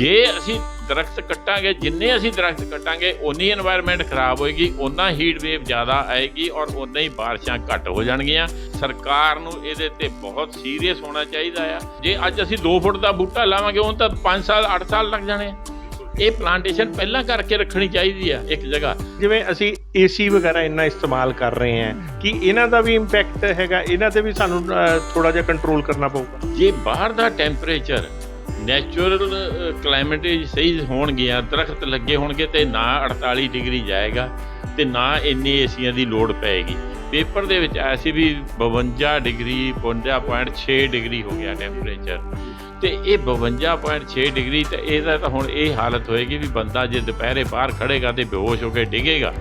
ਜੇ ਅਸੀਂ ਦਰਖਤ ਕੱਟਾਂਗੇ ਜਿੰਨੇ ਅਸੀਂ ਦਰਖਤ ਕੱਟਾਂਗੇ ਉਨੀ এনवायरमेंट ਖਰਾਬ ਹੋਏਗੀ ਉਨਾ ਹੀਟ ਵੇਵ ਜ਼ਿਆਦਾ ਆਏਗੀ ਔਰ ਉਨਾ ਹੀ ਬਾਰਿਸ਼ਾਂ ਘੱਟ ਹੋ ਜਾਣਗੀਆਂ। ਸਰਕਾਰ ਨੂੰ ਇਹਦੇ ਤੇ ਬਹੁਤ ਸੀਰੀਅਸ ਹੋਣਾ ਚਾਹੀਦਾ ਆ। ਜੇ ਅੱਜ ਅਸੀਂ 2 ਫੁੱਟ ਦਾ ਬੂਟਾ ਲਾਵਾਂਗੇ ਉਹ ਤਾਂ 5 ਸਾਲ 8 ਸਾਲ ਲੱਗ ਜਾਣੇ ਇਹ ਪਲਾਂਟੇਸ਼ਨ ਪਹਿਲਾਂ ਕਰਕੇ ਰੱਖਣੀ ਚਾਹੀਦੀ ਆ ਇੱਕ ਜਗ੍ਹਾ। ਜਿਵੇਂ ਅਸੀਂ ਏਸੀ ਵਗੈਰਾ ਇੰਨਾ ਇਸਤੇਮਾਲ ਕਰ ਰਹੇ ਹਾਂ ਕਿ ਇਹਨਾਂ ਦਾ ਵੀ ਇੰਪੈਕਟ ਹੈਗਾ? ਇਹਨਾਂ ਤੇ ਵੀ ਸਾਨੂੰ ਥੋੜਾ ਜਿਹਾ ਕੰਟਰੋਲ ਕਰਨਾ ਪਊਗਾ। ਜੇ ਬਾਹਰ ਦਾ ਟੈਂਪਰੇਚਰ ਨੈਚੁਰਲ ਕਲਾਈਮੇਟ ਸਹੀ ਹੋਣਗੀਆਂ ਦਰਖਤ ਲੱਗੇ ਹੋਣਗੇ ਤੇ ਨਾ 48 ਡਿਗਰੀ ਜਾਏਗਾ ਤੇ ਨਾ ਇੰਨੀ ਏਸੀਆਂ ਦੀ ਲੋੜ ਪਏਗੀ। ਪੇਪਰ ਦੇ ਵਿੱਚ ਆਇਆ ਸੀ ਵੀ 52 ਡਿਗਰੀ 52.6 ਡਿਗਰੀ ਹੋ ਗਿਆ ਟੈਂਪਰੇਚਰ ਤੇ ਇਹ 52.6 ਡਿਗਰੀ ਤੇ ਇਹਦਾ ਤਾਂ ਹੁਣ ਇਹ ਹਾਲਤ ਹੋਏਗੀ ਵੀ ਬੰਦਾ ਜੇ ਦੁਪਹਿਰੇ ਬਾਹਰ ਖੜੇਗਾ ਤੇ ਬੇਹੋਸ਼ ਹੋ ਕੇ ਡਿੱਗੇਗਾ।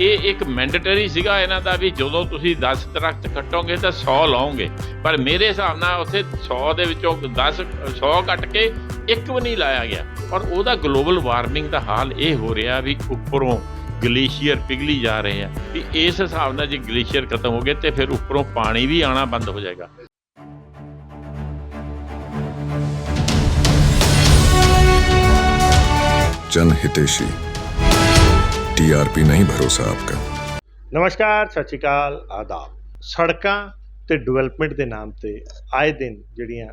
ਇਹ ਇੱਕ ਮੈਂਡੇਟਰੀ ਸੀਗਾ ਇਹਨਾਂ ਦਾ ਵੀ ਜਦੋਂ ਤੁਸੀਂ 10 ਦਰਖਤ ਕੱਟੋਗੇ ਤਾਂ 100 ਲਾਓਗੇ। ਪਰ ਮੇਰੇ ਹਿਸਾਬ ਨਾਲ ਉੱਥੇ 100 ਦੇ ਵਿੱਚੋਂ 10 100 ਕੱਟ ਕੇ ਇੱਕ ਵੀ ਨਹੀਂ ਲਾਇਆ ਗਿਆ। ਔਰ ਉਹਦਾ ਗਲੋਬਲ ਵਾਰਮਿੰਗ ਦਾ ਹਾਲ ਇਹ ਹੋ ਰਿਹਾ ਵੀ ਉੱਪਰੋਂ ਗਲੇਸ਼ੀਅਰ ਪਿਘਲੀ ਜਾ ਰਹੇ ਆ। ਵੀ ਇਸ ਹਿਸਾਬ ਨਾਲ ਜੇ ਗਲੇਸ਼ੀਅਰ ਖਤਮ ਹੋ ਗਏ ਤੇ ਫਿਰ ਉੱਪਰੋਂ ਪਾਣੀ ਵੀ ਆਣਾ ਬੰਦ ਹੋ ਜਾਏਗਾ। ਜਨ ਹਿਤੇਸ਼ੀ। টিআরপি ਨਹੀਂ, ਭਰੋਸਾ ਆਪਕਾ। ਨਮਸਕਾਰ, ਸਤਿ ਸ਼੍ਰੀ ਅਕਾਲ, ਆਦਾਬ। ਸੜਕਾਂ ਤੇ ਡਿਵੈਲਪਮੈਂਟ ਦੇ ਨਾਮ ਤੇ ਆਏ ਦਿਨ ਜਿਹੜੀਆਂ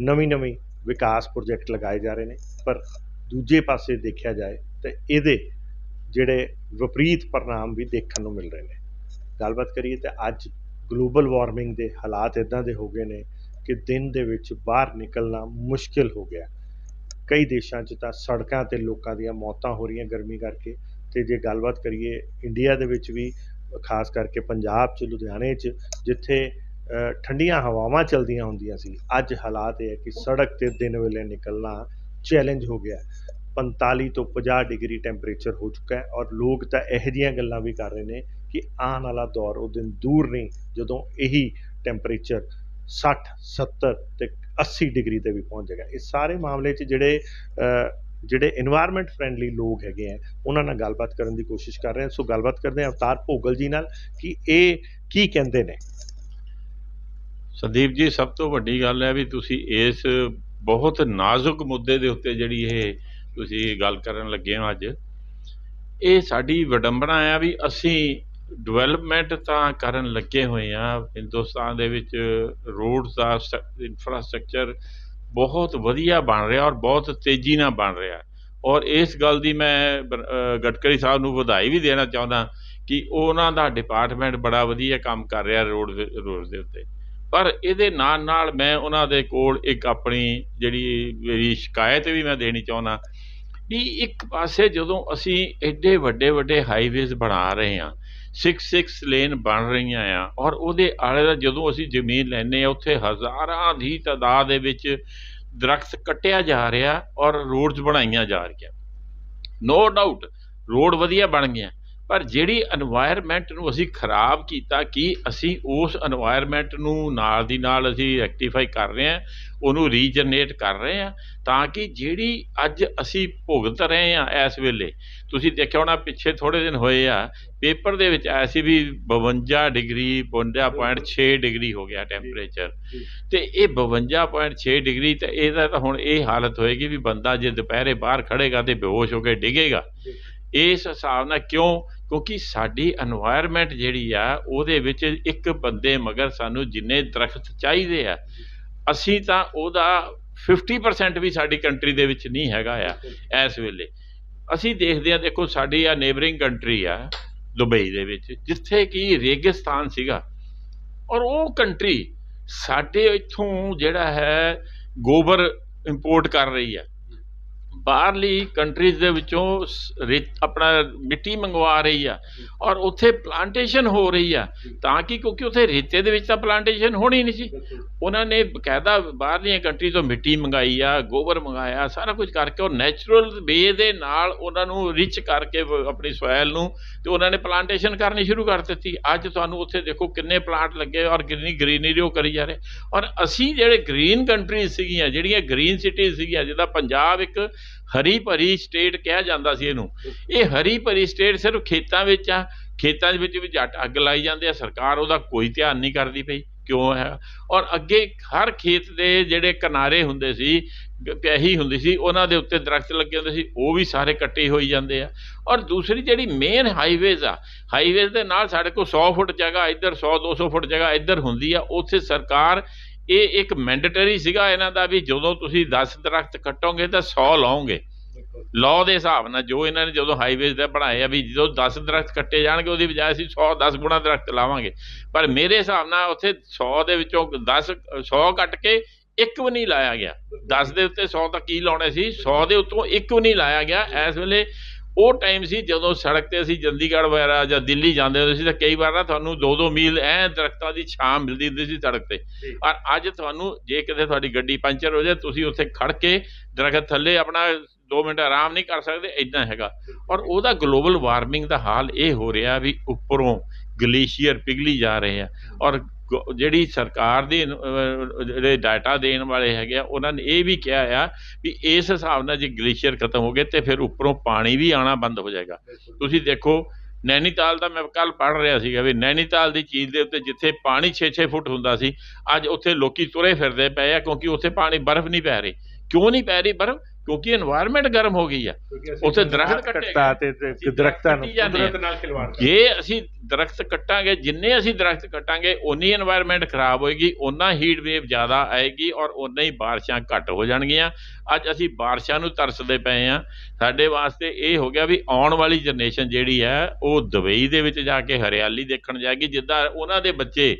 ਨਵੀਂ ਨਵੀਂ ਵਿਕਾਸ ਪ੍ਰੋਜੈਕਟ ਲਗਾਏ ਜਾ ਰਹੇ ਨੇ, ਪਰ ਦੂਜੇ ਪਾਸੇ ਦੇਖਿਆ ਜਾਏ ਤਾਂ ਇਹਦੇ ਜਿਹੜੇ ਵਿਪਰੀਤ ਪਰਿਣਾਮ ਵੀ ਦੇਖਣ ਨੂੰ ਮਿਲ ਰਹੇ ਨੇ। ਗੱਲਬਾਤ ਕਰੀਏ ਤਾਂ ਅੱਜ ਗਲੋਬਲ ਵਾਰਮਿੰਗ ਦੇ ਹਾਲਾਤ ਇਦਾਂ ਦੇ ਹੋ ਗਏ ਨੇ ਕਿ ਦਿਨ ਦੇ ਵਿੱਚ ਬਾਹਰ ਨਿਕਲਣਾ ਮੁਸ਼ਕਿਲ ਹੋ ਗਿਆ। ਕਈ ਦੇਸ਼ਾਂ 'ਚ ਤਾਂ ਸੜਕਾਂ ਤੇ ਲੋਕਾਂ ਦੀਆਂ ਮੌਤਾਂ ਹੋ ਰਹੀਆਂ ਗਰਮੀ ਕਰਕੇ ਤੇ ਜੇ ਗੱਲਬਾਤ ਕਰੀਏ ਇੰਡੀਆ ਦੇ ਵਿੱਚ ਵੀ, ਖਾਸ ਕਰਕੇ ਪੰਜਾਬ 'ਚ, ਲੁਧਿਆਣੇ 'ਚ, ਜਿੱਥੇ ਠੰਡੀਆਂ ਹਵਾਵਾਂ ਚਲਦੀਆਂ ਹੁੰਦੀਆਂ ਸੀ, ਅੱਜ ਹਾਲਾਤ ਇਹ ਹੈ ਕਿ ਸੜਕ ਤੇ ਦਿਨ ਵੇਲੇ ਨਿਕਲਣਾ ਚੈਲੰਜ ਹੋ ਗਿਆ ਹੈ। 45 ਤੋਂ 50 ਡਿਗਰੀ ਟੈਂਪਰੇਚਰ ਹੋ ਚੁੱਕਾ ਹੈ ਔਰ ਲੋਕ ਤਾਂ ਇਹੋ ਜਿਹੀਆਂ ਗੱਲਾਂ ਵੀ ਕਰ ਰਹੇ ਨੇ ਕਿ ਆਉਣ ਵਾਲਾ ਦੌਰ ਉਹ ਦਿਨ ਦੂਰ ਨਹੀਂ, ਜਦੋਂ ਇਹੀ ਟੈਂਪਰੇਚਰ 60 70 ਤੇ 80 ਡਿਗਰੀ ਤੇ ਵੀ ਪਹੁੰਚ ਜਾਏਗਾ ਇਹ ਸਾਰੇ ਮਾਮਲੇ 'ਚ ਜਿਹੜੇ ਜਿਹੜੇ ਇਨਵਾਇਰਨਮੈਂਟ ਫਰੈਂਡਲੀ ਲੋਕ ਹੈਗੇ ਆ, ਉਹਨਾਂ ਨਾਲ ਗੱਲਬਾਤ ਕਰਨ ਦੀ ਕੋਸ਼ਿਸ਼ ਕਰ ਰਹੇ ਹਾਂ ਸੋ ਗੱਲਬਾਤ ਕਰਦੇ ਹਾਂ ਅਵਤਾਰ ਭੋਗਲ ਜੀ ਨਾਲ ਕਿ ਇਹ ਕੀ ਕਹਿੰਦੇ ਨੇ? ਸੰਦੀਪ ਜੀ, ਸਭ ਤੋਂ ਵੱਡੀ ਗੱਲ ਹੈ ਵੀ ਤੁਸੀਂ ਇਸ ਬਹੁਤ ਨਾਜ਼ੁਕ ਮੁੱਦੇ ਦੇ ਉੱਤੇ ਜਿਹੜੀ ਇਹ ਤੁਸੀਂ ਗੱਲ ਕਰਨ ਲੱਗੇ ਹੋ ਅੱਜ, ਇਹ ਸਾਡੀ ਵਿਡੰਬਣਾ ਆ ਵੀ ਅਸੀਂ ਡਿਵੈਲਪਮੈਂਟ ਤਾਂ ਕਰਨ ਲੱਗੇ ਹੋਏ ਆ। ਹਿੰਦੁਸਤਾਨ ਦੇ ਵਿੱਚ ਰੋਡਸ ਦਾ ਇਨਫਰਾਸਟ੍ਰਕਚਰ ਬਹੁਤ ਵਧੀਆ ਬਣ ਰਿਹਾ ਔਰ ਬਹੁਤ ਤੇਜ਼ੀ ਨਾਲ ਬਣ ਰਿਹਾ। ਔਰ ਇਸ ਗੱਲ ਦੀ ਮੈਂ ਗਡਕਰੀ ਸਾਹਿਬ ਨੂੰ ਵਧਾਈ ਵੀ ਦੇਣਾ ਚਾਹੁੰਦਾ ਕਿ ਉਹਨਾਂ ਦਾ ਡਿਪਾਰਟਮੈਂਟ ਬੜਾ ਵਧੀਆ ਕੰਮ ਕਰ ਰਿਹਾ ਰੋਡ ਰੋਡ ਦੇ ਉੱਤੇ। ਪਰ ਇਹਦੇ ਨਾਲ ਨਾਲ ਮੈਂ ਉਹਨਾਂ ਦੇ ਕੋਲ ਇੱਕ ਆਪਣੀ ਜਿਹੜੀ ਮੇਰੀ ਸ਼ਿਕਾਇਤ ਵੀ ਮੈਂ ਦੇਣੀ ਚਾਹੁੰਦਾ ਵੀ ਇੱਕ ਪਾਸੇ ਜਦੋਂ ਅਸੀਂ ਐਡੇ ਵੱਡੇ ਵੱਡੇ ਹਾਈਵੇਜ਼ ਬਣਾ ਰਹੇ ਹਾਂ 6-6 ਲੇਨ ਬਣ ਰਹੀਆਂ ਆ ਔਰ ਉਹਦੇ ਆਲੇ ਦਾ ਜਦੋਂ ਅਸੀਂ ਜ਼ਮੀਨ ਲੈਨੇ ਆ ਉੱਥੇ ਹਜ਼ਾਰਾਂ ਦੀ ਤਾਦਾਦ ਦੇ ਵਿੱਚ ਦਰਖਤ ਕੱਟਿਆ ਜਾ ਰਿਹਾ ਔਰ ਰੋਡਸ ਬਣਾਈਆਂ ਜਾ ਰਹੀਆਂ। ਨੋ ਡਾਊਟ ਰੋਡ ਵਧੀਆ ਬਣ ਗਿਆ ਪਰ ਜਿਹੜੀ এনवायरमेंट ਨੂੰ ਅਸੀਂ ਖਰਾਬ ਕੀਤਾ ਕਿ ਅਸੀਂ ਉਸ এনवायरमेंट ਨੂੰ ਨਾਲ ਦੀ ਨਾਲ ਅਸੀਂ ਰੈਕਟੀਫਾਈ ਕਰ ਰਹੇ ਹਾਂ ਉਹਨੂੰ ਰੀਜਨਰੇਟ ਕਰ ਰਹੇ ਹਾਂ ਤਾਂ ਕਿ ਜਿਹੜੀ ਅੱਜ ਅਸੀਂ ਭੁਗਤ ਰਹੇ ਹਾਂ ਇਸ ਵੇਲੇ ਤੁਸੀਂ ਦੇਖਿਆ ਹੋਣਾ ਪਿੱਛੇ ਥੋੜੇ ਦਿਨ ਹੋਏ ਆ ਪੇਪਰ ਦੇ ਵਿੱਚ ਆਇਆ ਸੀ ਵੀ 52 ਡਿਗਰੀ 52.6 ਡਿਗਰੀ ਹੋ ਗਿਆ ਟੈਂਪਰੇਚਰ ਤੇ ਇਹ 52.6 ਡਿਗਰੀ ਤਾਂ ਇਹਦਾ ਤਾਂ ਹੁਣ ਇਹ ਹਾਲਤ ਹੋਏਗੀ ਵੀ ਬੰਦਾ ਜੇ ਦੁਪਹਿਰੇ ਬਾਹਰ ਖੜੇਗਾ ਤੇ ਬੇਹੋਸ਼ ਹੋ ਕੇ ਡਿਗੇਗਾ। ਇਸ ਹਿਸਾਬ ਨਾਲ ਕਿਉਂ? ਕਿਉਂਕਿ ਸਾਡੀ এনवायरमेंट ਜਿਹੜੀ ਆ, ਉਹਦੇ ਵਿੱਚ ਇੱਕ ਬੰਦੇ ਮਗਰ ਸਾਨੂੰ ਜਿੰਨੇ ਦਰਖਤ ਚਾਹੀਦੇ ਆ, ਅਸੀਂ ਤਾਂ ਉਹਦਾ 50% ਵੀ ਸਾਡੀ ਕੰਟਰੀ ਦੇ ਵਿੱਚ ਨਹੀਂ ਹੈਗਾ ਆ, ਇਸ ਵੇਲੇ। ਅਸੀਂ ਦੇਖਦੇ ਆ, ਦੇਖੋ ਸਾਡੀ ਆ ਨੇਬਰਿੰਗ ਕੰਟਰੀ ਆ, ਦੁਬਈ ਦੇ ਵਿੱਚ, ਜਿੱਥੇ ਕਿ ਰੇਗਿਸਤਾਨ ਸੀਗਾ। ਔਰ ਉਹ ਕੰਟਰੀ ਸਾਡੇ ਇੱਥੋਂ ਜਿਹੜਾ ਹੈ, ਗੋਬਰ ਇੰਪੋਰਟ ਕਰ ਰਹੀ ਆ। ਬਾਹਰਲੀ ਕੰਟਰੀਜ਼ ਦੇ ਵਿੱਚੋਂ ਸ- ਆਪਣਾ ਮਿੱਟੀ ਮੰਗਵਾ ਰਹੀ ਆ ਔਰ ਉੱਥੇ ਪਲਾਂਟੇਸ਼ਨ ਹੋ ਰਹੀ ਆ। ਤਾਂ ਕਿ ਕਿਉਂਕਿ ਉੱਥੇ ਰੇਤੇ ਦੇ ਵਿੱਚ ਤਾਂ ਪਲਾਂਟੇਸ਼ਨ ਹੋਣੀ ਨਹੀਂ ਸੀ। ਉਹਨਾਂ ਨੇ ਬਕਾਇਦਾ ਬਾਹਰਲੀਆਂ ਕੰਟਰੀ ਤੋਂ ਮਿੱਟੀ ਮੰਗਾਈ ਆ, ਗੋਬਰ ਮੰਗਾਇਆ, ਸਾਰਾ ਕੁਝ ਕਰਕੇ ਉਹ ਨੈਚੁਰਲ ਵੇ ਦੇ ਨਾਲ ਉਹਨਾਂ ਨੂੰ ਰਿਚ ਕਰਕੇ ਆਪਣੀ ਸੋਇਲ ਨੂੰ ਤੇ ਉਹਨਾਂ ਨੇ ਪਲਾਂਟੇਸ਼ਨ ਕਰਨੀ ਸ਼ੁਰੂ ਕਰ ਦਿੱਤੀ। ਅੱਜ ਤੁਹਾਨੂੰ ਉੱਥੇ ਦੇਖੋ ਕਿੰਨੇ ਪਲਾਂਟ ਲੱਗੇ ਔਰ ਕਿੰਨੀ ਗ੍ਰੀਨਰੀ ਉਹ ਕਰੀ ਜਾ ਰਹੇ। ਔਰ ਅਸੀਂ ਜਿਹੜੇ ਗ੍ਰੀਨ ਕੰਟਰੀਜ਼ ਸੀਗੀਆਂ, ਜਿਹੜੀਆਂ ਗ੍ਰੀਨ ਸਿਟੀਜ਼ ਸੀਗੀਆਂ ਜਿਹਦਾ ਪੰਜਾਬ ਇੱਕ ਹਰੀ ਭਰੀ ਸਟੇਟ ਕਿਹਾ ਜਾਂਦਾ ਸੀ ਇਹਨੂੰ। ਇਹ ਹਰੀ ਭਰੀ ਸਟੇਟ ਸਿਰਫ ਖੇਤਾਂ ਵਿੱਚ ਆ, ਖੇਤਾਂ ਦੇ ਵਿੱਚ ਵੀ ਜੱਟ ਅੱਗ ਲਾਈ ਜਾਂਦੇ ਆ, ਸਰਕਾਰ ਉਹਦਾ ਕੋਈ ਧਿਆਨ ਨਹੀਂ ਕਰਦੀ ਪਈ, ਕਿਉਂ ਹੈ? ਔਰ ਅੱਗੇ ਹਰ ਖੇਤ ਦੇ ਜਿਹੜੇ ਕਿਨਾਰੇ ਹੁੰਦੇ ਸੀ, ਗ- ਪਿਆਹੀ ਹੁੰਦੀ ਸੀ, ਉਹਨਾਂ ਦੇ ਉੱਤੇ ਦਰਖਤ ਲੱਗੇ ਹੁੰਦੇ ਸੀ, ਉਹ ਵੀ ਸਾਰੇ ਕੱਟੇ ਹੋਈ ਜਾਂਦੇ ਆ। ਔਰ ਦੂਸਰੀ ਜਿਹੜੀ ਮੇਨ ਹਾਈਵੇਜ਼ ਆ ਹਾਈਵੇਜ਼ ਦੇ ਨਾਲ ਸਾਡੇ ਕੋਲ 100 ਫੁੱਟ ਜਗ੍ਹਾ, ਇੱਧਰ 100 200 ਫੁੱਟ ਜਗ੍ਹਾ ਇੱਧਰ ਹੁੰਦੀ ਆ, ਉੱਥੇ ਸਰਕਾਰ ਇਹ ਇੱਕ ਮੈਂਡੇਟਰੀ ਸੀਗਾ, ਇਹਨਾਂ ਦਾ ਵੀ ਜਦੋਂ ਤੁਸੀਂ 10 ਦਰਖਤ ਕੱਟੋਗੇ ਤਾਂ 100 ਲਾਓਗੇ। ਲਾਅ ਦੇ ਹਿਸਾਬ ਨਾਲ ਜੋ ਇਹਨਾਂ ਨੇ ਜਦੋਂ ਹਾਈਵੇਜ਼ ਦਾ ਬਣਾਏ ਆ ਵੀ ਜਦੋਂ 10 ਦਰਖਤ ਕੱਟੇ ਜਾਣਗੇ, ਉਹਦੀ ਬਜਾਏ ਅਸੀਂ 100 10 ਗੁਣਾ ਦਰਖਤ ਲਾਵਾਂਗੇ। ਪਰ ਮੇਰੇ ਹਿਸਾਬ ਨਾਲ ਉੱਥੇ 100 ਦੇ ਵਿੱਚੋਂ 10 100 ਕੱਟ ਕੇ ਇੱਕ ਵੀ ਨਹੀਂ ਲਾਇਆ ਗਿਆ। 10 ਦੇ ਉੱਤੇ 100 ਤਾਂ ਕੀ ਲਾਉਣੇ ਸੀ? 100 ਦੇ ਉੱਤੋਂ ਇੱਕ ਵੀ ਨਹੀਂ ਲਾਇਆ ਗਿਆ। ਇਸ ਵੇਲੇ ਉਹ ਟਾਈਮ ਸੀ ਜਦੋਂ ਸੜਕ ਤੇ ਅਸੀਂ ਚੰਡੀਗੜ੍ਹ ਵਗੈਰਾ ਜਾਂ ਦਿੱਲੀ ਜਾਂਦੇ ਹੁੰਦੇ ਸੀ ਤਾਂ ਕਈ ਵਾਰ ਨਾ ਤੁਹਾਨੂੰ 2-2 ਮੀਲ ਐ ਦਰਖਤਾਂ ਦੀ ਛਾਂ ਮਿਲਦੀ ਹੁੰਦੀ ਸੀ ਸੜਕ ਤੇ। ਔਰ ਅੱਜ ਤੁਹਾਨੂੰ ਜੇ ਕਿਤੇ ਤੁਹਾਡੀ ਗੱਡੀ ਪੰਚਰ ਹੋ ਜਾਏ ਤੁਸੀਂ ਉੱਥੇ ਖੜ ਕੇ ਦਰਖਤ ਥੱਲੇ ਆਪਣਾ 2 ਮਿੰਟ ਆਰਾਮ ਨਹੀਂ ਕਰ ਸਕਦੇ ਇਦਾਂ ਹੈਗਾ। ਔਰ ਉਹਦਾ ਗਲੋਬਲ ਵਾਰਮਿੰਗ ਦਾ ਹਾਲ ਇਹ ਹੋ ਰਿਹਾ ਵੀ ਉੱਪਰੋਂ ਗਲੇਸ਼ੀਅਰ ਪਿਘਲੀ ਜਾ ਰਹੇ ਆ। ਔਰ ਜਿਹੜੀ ਸਰਕਾਰ ਦੇ ਜਿਹੜੇ ਡਾਟਾ ਦੇਣ ਵਾਲੇ ਹੈਗੇ ਆ ਉਹਨਾਂ ਨੇ ਇਹ ਵੀ ਕਿਹਾ ਆ ਵੀ ਇਸ ਹਿਸਾਬ ਨਾਲ ਜੇ ਗਲੇਸ਼ੀਅਰ ਖਤਮ ਹੋ ਗਏ ਤੇ ਫਿਰ ਉੱਪਰੋਂ ਪਾਣੀ ਵੀ ਆਣਾ ਬੰਦ ਹੋ ਜਾਏਗਾ। ਤੁਸੀਂ ਦੇਖੋ ਨੈਨੀਤਾਲ ਦਾ ਮੈਂ ਕੱਲ ਪੜ੍ਹ ਰਿਹਾ ਸੀਗਾ ਵੀ ਨੈਨੀਤਾਲ ਦੀ ਚੀਜ਼ ਦੇ ਉੱਤੇ ਜਿੱਥੇ ਪਾਣੀ 6-6 ਫੁੱਟ ਹੁੰਦਾ ਸੀ ਅੱਜ ਉੱਥੇ ਲੋਕੀ ਤੁਰੇ ਫਿਰਦੇ ਪਏ ਆ ਕਿਉਂਕਿ ਉੱਥੇ ਪਾਣੀ ਬਰਫ਼ ਨਹੀਂ ਪੈ ਰਹੀ। ਕਿਉਂ ਨਹੀਂ ਪੈ ਰਹੀ ਬਰਫ਼? ਕਿਉਂਕਿ এনवायरमेंट ਗਰਮ ਹੋ ਗਈ ਆ। ਉੱਥੇ ਦਰਖਤ ਕੱਟਾ ਤੇ ਦਰਖਤਾਂ ਨੂੰ ਕੁਦਰਤ ਨਾਲ ਖਿਲਵਾੜ ਜੇ ਅਸੀਂ ਦਰਖਤ ਕੱਟਾਂਗੇ ਜਿੰਨੇ ਅਸੀਂ ਦਰਖਤ ਕੱਟਾਂਗੇ ਉਨੀ এনवायरमेंट ਖਰਾਬ ਹੋਏਗੀ ਓਨਾ ਹੀਟ ਵੇਵ ਜ਼ਿਆਦਾ ਆਏਗੀ ਔਰ ਓਨਾ ਹੀ ਬਾਰਿਸ਼ਾਂ ਘੱਟ ਹੋ ਜਾਣਗੀਆਂ। ਅੱਜ ਅਸੀਂ ਬਾਰਿਸ਼ਾਂ ਨੂੰ ਤਰਸਦੇ ਪਏ ਆ। ਸਾਡੇ ਵਾਸਤੇ ਇਹ ਹੋ ਗਿਆ ਵੀ ਆਉਣ ਵਾਲੀ ਜਨਰੇਸ਼ਨ ਜਿਹੜੀ ਹੈ ਉਹ ਦੁਬਈ ਦੇ ਵਿੱਚ ਜਾ ਕੇ ਹਰਿਆਲੀ ਦੇਖਣ ਜਾਏਗੀ ਜਿੱਦਾਂ ਉਹਨਾਂ ਦੇ ਬੱਚੇ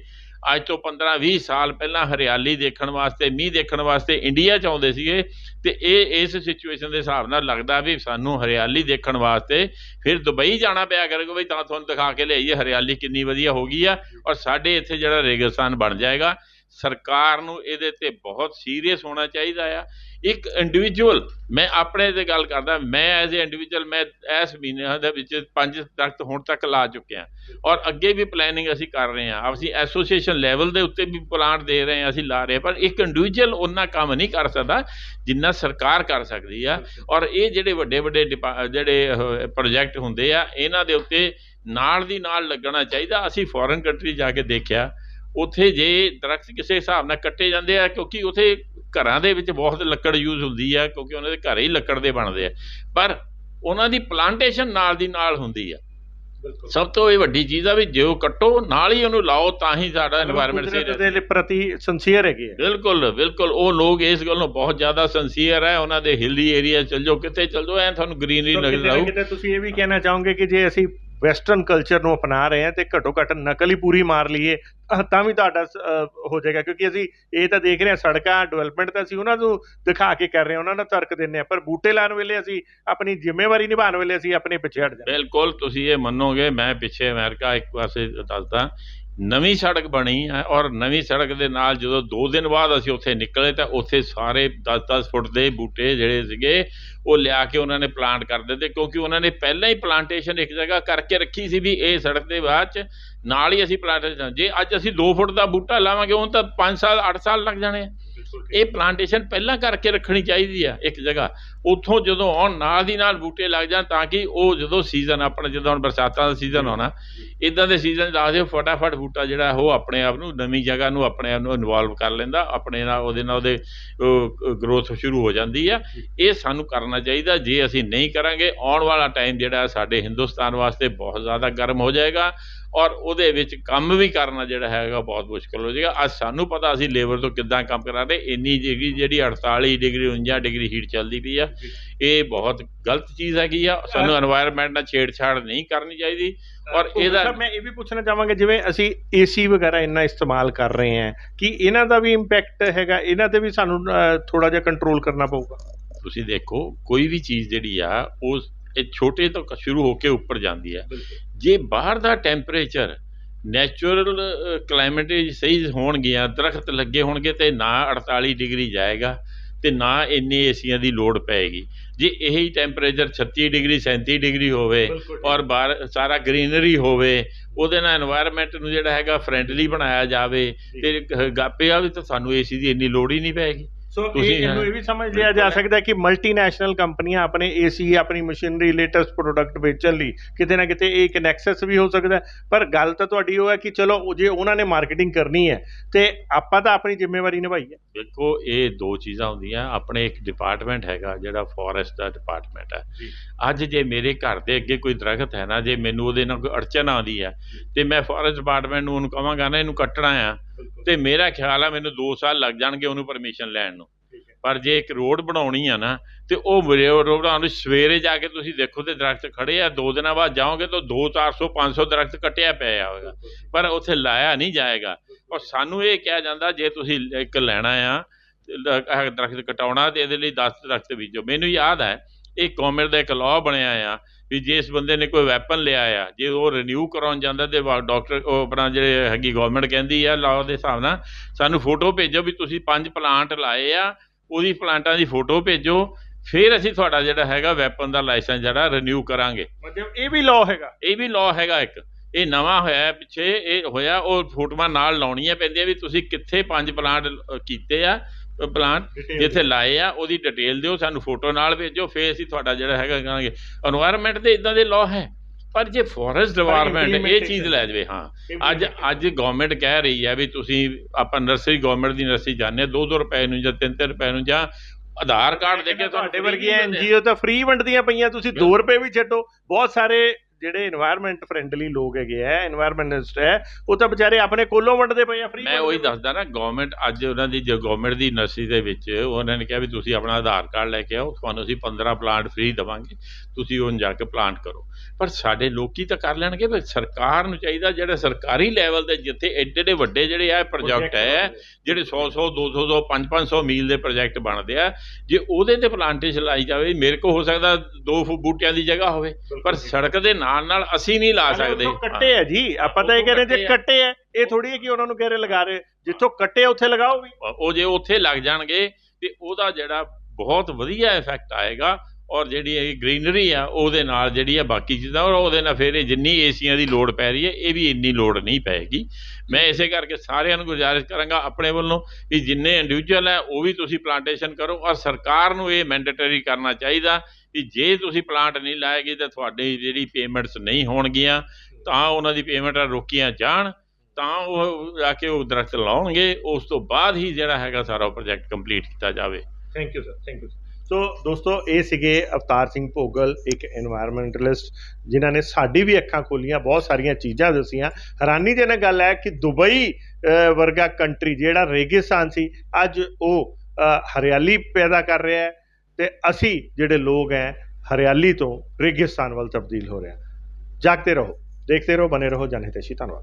ਅੱਜ ਤੋਂ 15-20 ਸਾਲ ਪਹਿਲਾਂ ਹਰਿਆਲੀ ਦੇਖਣ ਵਾਸਤੇ ਮੀਂਹ ਦੇਖਣ ਵਾਸਤੇ ਇੰਡੀਆ ਚ ਆਉਂਦੇ ਸੀਗੇ। ਤੇ ਇਹ ਇਸ ਸਿਚੁਏਸ਼ਨ ਦੇ ਹਿਸਾਬ ਨਾਲ ਲੱਗਦਾ ਵੀ ਸਾਨੂੰ ਹਰਿਆਲੀ ਦੇਖਣ ਵਾਸਤੇ ਫਿਰ ਦੁਬਈ ਜਾਣਾ ਪਿਆ ਕਰੇਗਾ ਬਈ ਤਾਂ ਤੁਹਾਨੂੰ ਦਿਖਾ ਕੇ ਲਿਆਈਏ ਹਰਿਆਲੀ ਕਿੰਨੀ ਵਧੀਆ ਹੋ ਗਈ ਆ ਔਰ ਸਾਡੇ ਇੱਥੇ ਜਿਹੜਾ ਰੇਗਿਸਤਾਨ ਬਣ ਜਾਏਗਾ, ਸਰਕਾਰ ਨੂੰ ਇਹਦੇ ਤੇ ਬਹੁਤ ਸੀਰੀਅਸ ਹੋਣਾ ਚਾਹੀਦਾ ਆ। ਇੱਕ ਇੰਡੀਵਿਜੂਅਲ ਮੈਂ ਆਪਣੇ ਤੇ ਗੱਲ ਕਰਦਾ, ਮੈਂ ਐਜ਼ ਅ ਇੰਡੀਵਿਜੂਅਲ ਮੈਂ ਇਸ ਮਹੀਨੇ ਦੇ ਵਿੱਚ ਪੰਜ ਦਰਖਤ ਹੁਣ ਤੱਕ ਲਾ ਚੁੱਕਿਆ। ਔਰ ਅੱਗੇ ਵੀ ਪਲੈਨਿੰਗ ਅਸੀਂ ਕਰ ਰਹੇ ਹਾਂ। ਅਸੀਂ ਐਸੋਸੀਏਸ਼ਨ ਲੈਵਲ ਦੇ ਉੱਤੇ ਵੀ ਪਲਾਂਟ ਦੇ ਰਹੇ ਹਾਂ, ਅਸੀਂ ਲਾ ਰਹੇ ਹਾਂ, ਪਰ ਇੱਕ ਇੰਡੀਵਿਜੂਅਲ ਉਹਨਾਂ ਕੰਮ ਨਹੀਂ ਕਰ ਸਕਦਾ ਜਿੰਨਾ ਸਰਕਾਰ ਕਰ ਸਕਦੀ ਆ। ਔਰ ਇਹ ਜਿਹੜੇ ਵੱਡੇ ਵੱਡੇ ਡਿਪਾ- ਜਿਹੜੇ ਪ੍ਰੋਜੈਕਟ ਹੁੰਦੇ ਆ, ਇਹਨਾਂ ਦੇ ਉੱਤੇ ਨਾਲ ਦੀ ਨਾਲ ਲੱਗਣਾ ਚਾਹੀਦਾ। ਅਸੀਂ ਫੋਰਨ ਕੰਟਰੀ ਜਾ ਕੇ ਦੇਖਿਆ, ਉੱਥੇ ਜੇ ਦਰਖਤ ਕਿਸੇ ਹਿਸਾਬ ਨਾਲ ਕੱਟੇ ਜਾਂਦੇ ਆ, ਕਿਉਂਕਿ ਉੱਥੇ ਘਰਾਂ ਦੇ ਵਿੱਚ ਬਹੁਤ ਲੱਕੜ ਯੂਜ਼ ਹੁੰਦੀ ਆ ਕਿਉਂਕਿ ਉਹਨਾਂ ਦੇ ਘਰ ਹੀ ਲੱਕੜ ਦੇ ਬਣਦੇ ਆ। ਪਰ ਉਹਨਾਂ ਦੀ ਪਲਾਂਟੇਸ਼ਨ ਨਾਲ ਦੀ ਨਾਲ ਹੁੰਦੀ ਆ। ਸਭ ਤੋਂ ਇਹ ਵੱਡੀ ਚੀਜ਼ ਆ ਵੀ ਜੇ ਉਹ ਕੱਟੋ ਨਾਲ ਹੀ ਉਹਨੂੰ ਲਾਓ ਤਾਂ ਹੀ ਸਾਡਾ এনवायरमेंट ਸੇਫ ਦੇ ਪ੍ਰਤੀ ਸੰਸੀਅਰ ਹੈਗੇ ਬਿਲਕੁਲ ਬਿਲਕੁਲ। ਉਹ ਲੋਕ ਇਸ ਗੱਲ ਨੂੰ ਬਹੁਤ ਜ਼ਿਆਦਾ ਸੰਸੀਅਰ ਹੈ ਉਹਨਾਂ ਦੇ ਹਿੱਲੀ ਏਰੀਆ ਚਲ ਜਾਓ ਕਿਤੇ ਚਲ ਜਾਓ ਐ ਤੁਹਾਨੂੰ ਗ੍ਰੀਨਰੀ ਨਜ਼ਰ ਆਊ। ਤੁਸੀਂ ਇਹ ਵੀ ਕਹਿਣਾ ਚਾਹੋਗੇ ਕਿ ਜੇ ਅਸੀਂ ਵੈਸਟਰਨ ਕਲਚਰ ਨੂੰ ਅਪਣਾ ਰਹੇ ਹਾਂ ਤੇ ਘੱਟੋ ਘੱਟ ਨਕਲ ਹੀ ਪੂਰੀ ਮਾਰ ਲਈਏ ਤਾਂ ਵੀ ਤੁਹਾਡਾ ਹੋ ਜਾਏਗਾ, ਕਿਉਂਕਿ ਅਸੀਂ ਇਹ ਤਾਂ ਦੇਖ ਰਹੇ ਹਾਂ ਸੜਕਾਂ ਡਿਵੈਲਪਮੈਂਟ ਤਾਂ ਅਸੀਂ ਉਹਨਾਂ ਨੂੰ ਦਿਖਾ ਕੇ ਕਰ ਰਹੇ ਹਾਂ, ਉਹਨਾਂ ਨੂੰ ਤਰਕ ਦਿੰਦੇ ਹਾਂ, ਪਰ ਬੂਟੇ ਲਾਉਣ ਵੇਲੇ ਅਸੀਂ ਆਪਣੀ ਜ਼ਿੰਮੇਵਾਰੀ ਨਿਭਾਉਣ ਵੇਲੇ ਅਸੀਂ ਆਪਣੇ ਪਿੱਛੇ ਹਟ ਜਾਂਦੇ ਬਿਲਕੁਲ, ਤੁਸੀਂ ਇਹ ਮੰਨੋਗੇ, ਮੈਂ ਪਿੱਛੇ ਅਮਰੀਕਾ ਇੱਕ ਪਾਸੇ ਦੱਸਦਾ ਨਵੀਂ ਸੜਕ ਬਣੀ ਹੈ ਔਰ ਨਵੀਂ ਸੜਕ ਦੇ ਨਾਲ ਜਦੋਂ 2 ਦਿਨ ਬਾਅਦ ਅਸੀਂ ਉੱਥੇ ਨਿਕਲੇ ਤਾਂ ਉੱਥੇ ਸਾਰੇ 10-10 ਫੁੱਟ ਦੇ ਬੂਟੇ ਜਿਹੜੇ ਸੀਗੇ, ਉਹ ਲਿਆ ਕੇ ਉਹਨਾਂ ਨੇ ਪਲਾਂਟ ਕਰ ਦਿੱਤੇ ਕਿਉਂਕਿ ਉਹਨਾਂ ਨੇ ਪਹਿਲਾਂ ਹੀ ਪਲਾਂਟੇਸ਼ਨ ਇੱਕ ਜਗ੍ਹਾ ਕਰਕੇ ਰੱਖੀ ਸੀ ਵੀ ਇਹ ਸੜਕ ਦੇ ਬਾਅਦ ਚ ਨਾਲ ਹੀ ਅਸੀਂ ਪਲਾਂਟੇਸ਼ਨ ਜੇ ਅੱਜ ਅਸੀਂ 2 ਫੁੱਟ ਦਾ ਬੂਟਾ ਲਾਵਾਂਗੇ, ਉਹ ਤਾਂ 5 ਸਾਲ 8 ਸਾਲ ਲੱਗ ਜਾਣੇ ਆ। ਇਹ ਪਲਾਂਟੇਸ਼ਨ ਪਹਿਲਾਂ ਕਰਕੇ ਰੱਖਣੀ ਚਾਹੀਦੀ ਆ ਇੱਕ ਜਗ੍ਹਾ। ਉੱਥੋਂ ਜਦੋਂ ਆਉਣ, ਨਾਲ ਦੀ ਨਾਲ ਬੂਟੇ ਲੱਗ ਜਾਣ ਤਾਂ ਕਿ ਉਹ ਜਦੋਂ ਸੀਜ਼ਨ ਆਪਣਾ, ਜਦੋਂ ਹੁਣ ਬਰਸਾਤਾਂ ਦਾ ਸੀਜ਼ਨ ਆਉਣਾ ਇਦਾਂ ਦੇ ਸੀਜ਼ਨ ਲਾ ਦਿਓ, ਫਟਾਫਟ ਬੂਟਾ ਜਿਹੜਾ ਉਹ ਆਪਣੇ ਆਪ ਨੂੰ, ਨਵੀਂ ਜਗ੍ਹਾ ਨੂੰ ਆਪਣੇ ਆਪ ਨੂੰ ਇਨਵੋਲਵ ਕਰ ਲੈਂਦਾ, ਆਪਣੇ ਨਾਲ ਉਹਦੇ ਨਾਲ ਉਹਦੇ ਗਰੋਥ ਸ਼ੁਰੂ ਹੋ ਜਾਂਦੀ ਆ। ਇਹ ਸਾਨੂੰ ਕਰਨਾ ਚਾਹੀਦਾ, ਜੇ ਅਸੀਂ ਨਹੀਂ ਕਰਾਂਗੇ, ਆਉਣ ਵਾਲਾ ਟਾਈਮ ਜਿਹੜਾ ਸਾਡੇ ਹਿੰਦੁਸਤਾਨ ਵਾਸਤੇ ਬਹੁਤ ਜ਼ਿਆਦਾ ਗਰਮ ਹੋ ਜਾਏਗਾ। ਔਰ ਉਹਦੇ ਵਿੱਚ ਕੰਮ ਵੀ ਕਰਨਾ ਜਿਹੜਾ ਹੈਗਾ ਬਹੁਤ ਮੁਸ਼ਕਲ ਹੋ ਜਾਏਗਾ। ਅੱਜ ਸਾਨੂੰ ਪਤਾ ਅਸੀਂ ਲੇਬਰ ਤੋਂ ਕਿੱਦਾਂ ਕੰਮ ਕਰਾਂਗੇ ਇੰਨੀ ਜਿਹੜੀ ਜਿਹੜੀ 48 ਡਿਗਰੀ 49 ਡਿਗਰੀ ਹੀਟ ਚੱਲਦੀ ਪਈ ਆ। ਇਹ ਬਹੁਤ ਗਲਤ ਚੀਜ਼ ਹੈਗੀ ਆ। ਸਾਨੂੰ এনवायरमेंट ਨਾਲ ਛੇੜਛਾੜ ਨਹੀਂ ਕਰਨੀ ਚਾਹੀਦੀ ਔਰ ਇਹਦਾ ਮੈਂ ਇਹ ਵੀ ਪੁੱਛਣਾ ਚਾਹਾਂਗਾ ਜਿਵੇਂ ਅਸੀਂ ਏਸੀ ਵਗੈਰਾ ਇੰਨਾ ਇਸਤੇਮਾਲ ਕਰ ਰਹੇ ਹਾਂ ਕਿ ਇਹਨਾਂ ਦਾ ਵੀ ਇੰਪੈਕਟ ਹੈਗਾ? ਇਹਨਾਂ ਤੇ ਵੀ ਸਾਨੂੰ ਥੋੜਾ ਜਿਹਾ ਕੰਟਰੋਲ ਕਰਨਾ ਪਊਗਾ? ਤੁਸੀਂ ਦੇਖੋ ਕੋਈ ਵੀ ਚੀਜ਼ ਜਿਹੜੀ ਆ ਉਹ ਇਹ ਛੋਟੇ ਤੋਂ ਸ਼ੁਰੂ ਹੋ ਕੇ ਉੱਪਰ ਜਾਂਦੀ ਹੈ। ਜੇ ਬਾਹਰ ਦਾ ਟੈਂਪਰੇਚਰ ਨੇਚਰਲ ਕਲਾਈਮੇਟ ਸਹੀ ਹੋਣਗੀਆਂ ਦਰਖਤ ਲੱਗੇ ਹੋਣਗੇ ਤੇ ਨਾ 48 ਡਿਗਰੀ ਜਾਏਗਾ ਤੇ ਨਾ ਇੰਨੇ ਏਸੀਆਂ ਦੀ ਲੋੜ ਪੈਗੀ ਜੇ ਇਹੀ ਟੈਂਪਰੇਚਰ 36 ਡਿਗਰੀ 37 ਡਿਗਰੀ ਹੋਵੇ ਔਰ ਬਾਹਰ ਸਾਰਾ ਗ੍ਰੀਨਰੀ ਹੋਵੇ ਉਹਦੇ ਨਾਲ এনवायरमेंट ਨੂੰ ਜਿਹੜਾ ਹੈਗਾ ਫਰੈਂਡਲੀ ਬਣਾਇਆ ਜਾਵੇ ਤੇ ਗਾਪੇ ਆ ਵੀ ਤਾਂ ਸਾਨੂੰ ਏਸੀ ਦੀ ਇੰਨੀ ਲੋੜ ਹੀ ਨਹੀਂ ਪੈਗੀ ਸੋ ਤੁਸੀਂ ਇਹ ਇਹਨੂੰ ਇਹ ਵੀ ਸਮਝ ਲਿਆ ਜਾ ਸਕਦਾ ਹੈ ਕਿ ਮਲਟੀਨੈਸ਼ਨਲ ਕੰਪਨੀਆਂ ਆਪਣੇ ਏਸੀ ਆਪਣੀ ਮਸ਼ੀਨਰੀ ਲੇਟੈਸਟ ਪ੍ਰੋਡਕਟ ਵੇਚਣ ਲਈ ਕਿਤੇ ਨਾ ਕਿਤੇ ਇਹ ਇੱਕ ਨੈਕਸਸ ਵੀ ਹੋ ਸਕਦਾ। ਪਰ ਗੱਲ ਤਾਂ ਤੁਹਾਡੀ ਉਹ ਹੈ ਕਿ ਚਲੋ ਜੇ ਉਹਨਾਂ ਨੇ ਮਾਰਕੀਟਿੰਗ ਕਰਨੀ ਹੈ ਤੇ ਆਪਾਂ ਤਾਂ ਆਪਣੀ ਜ਼ਿੰਮੇਵਾਰੀ ਨਿਭਾਈ ਹੈ। ਦੇਖੋ ਇਹ ਦੋ ਚੀਜ਼ਾਂ ਹੁੰਦੀਆਂ। ਆਪਣੇ ਇੱਕ ਡਿਪਾਰਟਮੈਂਟ ਹੈਗਾ ਜਿਹੜਾ ਫੋਰੈਸਟ ਦਾ ਡਿਪਾਰਟਮੈਂਟ ਹੈ। ਅੱਜ ਜੇ ਮੇਰੇ ਘਰ ਦੇ ਅੱਗੇ ਕੋਈ ਦਰਖਤ ਹੈ ਨਾ ਜੇ ਮੈਨੂੰ ਉਹਦੇ ਨਾਲ ਕੋਈ ਅੜਚਨ ਆਉਂਦੀ ਹੈ ਤੇ ਮੈਂ ਫੋਰੈਸਟ ਡਿਪਾਰਟਮੈਂਟ ਨੂੰ ਉਹਨੂੰ ਕਹਾਂਗਾ ਨਾ ਇਹਨੂੰ ਕੱਟਣਾ ਆ। ਤੇ ਮੇਰਾ ਖਿਆਲ ਆ ਮੈਨੂੰ 2 ਸਾਲ ਲੱਗ ਜਾਣਗੇ ਉਹਨੂੰ ਪਰਮਿਸ਼ਨ ਲੈਣ ਨੂੰ। ਪਰ ਜੇ ਇੱਕ ਰੋਡ ਬਣਾਉਣੀ ਆ ਨਾ ਤੇ ਉਹ ਰੋਡ ਬਣਾਉਣ ਨੂੰ ਸਵੇਰੇ ਜਾ ਕੇ ਤੁਸੀਂ ਦੇਖੋ ਤੇ ਦਰਖਤ ਖੜੇ ਆ ਦੋ ਦਿਨਾਂ ਬਾਅਦ ਜਾਓਗੇ ਤਾਂ 2 400 500 ਦਰਖਤ ਕੱਟਿਆ ਪਿਆ ਹੋਵੇਗਾ ਪਰ ਉੱਥੇ ਲਾਇਆ ਨਹੀਂ ਜਾਏਗਾ। ਔਰ ਸਾਨੂੰ ਇਹ ਕਿਹਾ ਜਾਂਦਾ ਜੇ ਤੁਸੀਂ ਇੱਕ ਲੈਣਾ ਆ ਦਰਖਤ ਕਟਾਉਣਾ ਤੇ ਇਹਦੇ ਲਈ 10 ਦਰਖਤ ਬੀਜੋ। ਮੈਨੂੰ ਯਾਦ ਹੈ ਇਹ ਗਵਰਨਮੈਂਟ ਦਾ ਇੱਕ ਲਾਅ ਬਣਿਆ ਆ ਵੀ ਜੇ ਇਸ ਬੰਦੇ ਨੇ ਕੋਈ ਵੈਪਨ ਲਿਆ ਆ ਜੇ ਉਹ ਰਿਨਿਊ ਕਰਾਉਣ ਜਾਂਦਾ ਤੇ ਡਾਕਟਰ ਉਹ ਆਪਣਾ ਜਿਹੜੇ ਹੈਗੀ ਗਵਰਨਮੈਂਟ ਕਹਿੰਦੀ ਆ ਲਾਅ ਦੇ ਹਿਸਾਬ ਨਾਲ ਸਾਨੂੰ ਫੋਟੋ ਭੇਜੋ ਵੀ ਤੁਸੀਂ ਪੰਜ ਪਲਾਂਟ ਲਾਏ ਆ ਉਹਦੀ ਪਲਾਂਟਾਂ ਦੀ ਫੋਟੋ ਭੇਜੋ ਫਿਰ ਅਸੀਂ ਤੁਹਾਡਾ ਜਿਹੜਾ ਹੈਗਾ ਵੈਪਨ ਦਾ ਲਾਇਸੈਂਸ ਜਿਹੜਾ ਰਿਨਿਊ ਕਰਾਂਗੇ। ਮਤਲਬ ਇਹ ਵੀ ਲਾਅ ਹੈਗਾ? ਇਹ ਵੀ ਲਾਅ ਹੈਗਾ ਇੱਕ। ਇਹ ਨਵਾਂ ਹੋਇਆ ਪਿੱਛੇ ਇਹ ਹੋਇਆ ਉਹ ਫੋਟੋਆਂ ਨਾਲ ਲਾਉਣੀਆਂ ਪੈਂਦੀਆਂ ਵੀ ਤੁਸੀਂ ਕਿੱਥੇ ਪੰਜ ਪਲਾਂਟ ਕੀਤੇ ਆ ਪਲਾਂਟ ਜਿੱਥੇ ਲਾਏ ਆ ਉਹਦੀ ਡਿਟੇਲ ਦਿਓ ਸਾਨੂੰ ਫੋਟੋ ਨਾਲ ਭੇਜੋ ਫੇਰ ਅਸੀਂ ਤੁਹਾਡਾ ਜਿਹੜਾ ਹੈਗਾ ਕਹਾਂਗੇ এনवायरमेंट ਦੇ ਇਦਾਂ ਦੇ ਲਾਅ ਹੈ ਪਰ ਜੇ ਫੋਰੈਸਟ ਡਿਪਾਰਟਮੈਂਟ ਇਹ ਚੀਜ਼ ਲੈ ਜਵੇ ਹਾਂ। ਅੱਜ ਅੱਜ ਗਵਰਨਮੈਂਟ ਕਹਿ ਰਹੀ ਹੈ ਵੀ ਤੁਸੀਂ ਆਪਾਂ ਨਰਸਰੀ ਗਵਰਨਮੈਂਟ ਦੀ ਨਰਸਰੀ ਜਾਣੇ 2-2 ਰੁਪਏ ਨੂੰ ਜਾਂ 3-3 ਰੁਪਏ ਨੂੰ ਜਾਂ ਆਧਾਰ ਕਾਰਡ ਦੇ ਕੇ ਤੁਹਾਡੇ ਵਰਗੀਆਂ ਐਨਜੀਓ ਤਾਂ ਫ੍ਰੀ ਵੰਡਦੀਆਂ ਪਈਆਂ ਤੁਸੀਂ 2 ਰੁਪਏ ਵੀ ਛੱਡੋ। ਬਹੁਤ ਸਾਰੇ ਜਿਹੜੇ এনवायरमेंट ਫਰੈਂਡਲੀ ਲੋਕ ਹੈਗੇ ਐ এনवायरमेंटਲਿਸਟ ਹੈ ਉਹ ਤਾਂ ਵਿਚਾਰੇ ਆਪਣੇ ਕੋਲੋਂ ਵੰਡਦੇ ਪਏ ਆ ਫ੍ਰੀ ਮੈਂ ਉਹੀ ਦੱਸਦਾ ਨਾ ਗਵਰਨਮੈਂਟ ਅੱਜ ਉਹਨਾਂ ਦੀ ਜੋ ਗਵਰਨਮੈਂਟ ਦੀ ਨਰਸਰੀ ਦੇ ਵਿੱਚ ਉਹਨਾਂ ਨੇ ਕਿਹਾ ਵੀ ਤੁਸੀਂ ਆਪਣਾ ਆਧਾਰ ਕਾਰਡ ਲੈ ਕੇ ਆਓ ਤੁਹਾਨੂੰ ਅਸੀਂ 15 ਪਲਾਂਟ ਫਰੀ ਦਵਾਂਗੇ ਤੁਸੀਂ ਉਹਨਾਂ ਜਾ ਕੇ ਪਲਾਂਟ ਕਰੋ। ਪਰ ਸਾਡੇ ਲੋਕੀ ਤਾਂ ਕਰ ਲੈਣਗੇ ਪਰ ਸਰਕਾਰ ਨੂੰ ਚਾਹੀਦਾ ਜਿਹੜੇ ਸਰਕਾਰੀ ਲੈਵਲ ਦੇ ਜਿੱਥੇ ਐਡੇ ਐਡੇ ਵੱਡੇ ਜਿਹੜੇ ਆ ਪ੍ਰੋਜੈਕਟ ਹੈ ਜਿਹੜੇ 100 100 200 200 500 ਮੀਲ ਦੇ ਪ੍ਰੋਜੈਕਟ ਬਣਦੇ ਆ ਜੇ ਉਹਦੇ ਤੇ ਪਲਾਂਟੇਸ਼ਨ ਲਾਈ ਜਾਵੇ ਮੇਰੇ ਕੋ ਹੋ ਸਕਦਾ ਦੋ ਬੂਟਿਆਂ ਦੀ ਜਗ੍ਹਾ ਹੋਵੇ ਪਰ ਸੜਕ ਦੇ ਨਾਲ ਨਾਲ ਅਸੀਂ ਨਹੀਂ ਲਾ ਸਕਦੇ। ਕੱਟੇ ਆ ਜੀ। ਆਪਾਂ ਤਾਂ ਇਹ ਕਹਿ ਰਹੇ ਜੇ ਕੱਟੇ ਆ ਇਹ ਥੋੜੀ ਹੈ ਕਿ ਉਹਨਾਂ ਨੂੰ ਕਹਿ ਰਹੇ ਲਗਾ ਰਹੇ। ਜਿੱਥੋਂ ਕੱਟੇ ਉੱਥੇ ਲਗਾਓ ਵੀ। ਉਹ ਜੇ ਉੱਥੇ ਲੱਗ ਜਾਣਗੇ ਤੇ ਉਹਦਾ ਜਿਹੜਾ ਬਹੁਤ ਵਧੀਆ ਇਫੈਕਟ ਆਏਗਾ ਔਰ ਜਿਹੜੀ ਇਹ ਗ੍ਰੀਨਰੀ ਆ, ਉਹਦੇ ਨਾਲ ਜਿਹੜੀ ਆ ਬਾਕੀ ਚੀਜ਼ਾਂ, ਔਰ ਉਹਦੇ ਨਾਲ ਫਿਰ ਇਹ ਜਿੰਨੀ ਏਸੀਆਂ ਦੀ ਲੋੜ ਪੈ ਰਹੀ ਹੈ, ਇਹ ਵੀ ਇੰਨੀ ਲੋੜ ਨਹੀਂ ਪਏਗੀ। ਮੈਂ ਇਸੇ ਕਰਕੇ ਸਾਰਿਆਂ ਨੂੰ ਗੁਜ਼ਾਰਿਸ਼ ਕਰਾਂਗਾ ਆਪਣੇ ਵੱਲੋਂ ਕਿ ਜਿੰਨੇ ਇੰਡੀਵਿਜੂਅਲ ਹੈ, ਉਹ ਵੀ ਤੁਸੀਂ ਪਲਾਂਟੇਸ਼ਨ ਕਰੋ, ਔਰ ਸਰਕਾਰ ਨੂੰ ਇਹ ਮੈਂਡੇਟਰੀ ਕਰਨਾ ਚਾਹੀਦਾ ਕਿ ਜੇ ਤੁਸੀਂ ਪਲਾਂਟ ਨਹੀਂ ਲਾਏਗੇ ਤਾਂ ਤੁਹਾਡੀ ਜਿਹੜੀ ਪੇਮੈਂਟਸ ਨਹੀਂ ਹੋਣਗੀਆਂ, ਤਾਂ ਉਹਨਾਂ ਦੀ ਪੇਮੈਂਟਾਂ ਰੋਕੀਆਂ ਜਾਣ, ਤਾਂ ਉਹ ਜਾ ਕੇ ਉਹ ਦਰਖਤ ਲਾਉਣਗੇ, ਉਸ ਤੋਂ ਬਾਅਦ ਹੀ ਜਿਹੜਾ ਹੈਗਾ ਸਾਰਾ ਪ੍ਰੋਜੈਕਟ ਕੰਪਲੀਟ ਕੀਤਾ ਜਾਵੇ। Thank you sir thank you so ਦੋਸਤੋ, ਇਹ ਸੀਗੇ ਅਵਤਾਰ ਸਿੰਘ ਭੋਗਲ, ਇੱਕ এনवायरमेंटਲਿਸਟ ਜਿਨ੍ਹਾਂ ਨੇ ਸਾਡੀ ਵੀ ਅੱਖਾਂ ਖੋਲੀਆਂ, ਬਹੁਤ ਸਾਰੀਆਂ ਚੀਜ਼ਾਂ ਦੱਸੀਆਂ। ਹੈਰਾਨੀਜਨਕ ਗੱਲ ਹੈ ਕਿ ਦੁਬਈ ਵਰਗਾ ਕੰਟਰੀ ਜਿਹੜਾ ਰੇਗਿਸਤਾਨ ਸੀ, ਅੱਜ ਉਹ ਹਰਿਆਲੀ ਪੈਦਾ ਕਰ ਰਿਹਾ ਹੈ ਤੇ ਅਸੀਂ ਜਿਹੜੇ ਲੋਕ ਹੈ, ਹਰਿਆਲੀ ਤੋਂ ਰੇਗਿਸਤਾਨ ਵੱਲ ਤਬਦੀਲ ਹੋ ਰਿਹਾ ਜਾਗਦੇ ਰਹੋ, ਦੇਖਦੇ ਰਹੋ ਬਨੇ ਰਹੋ ਜਨਹਿਤੈਸ਼ੀ ਧੰਨਵਾਦ।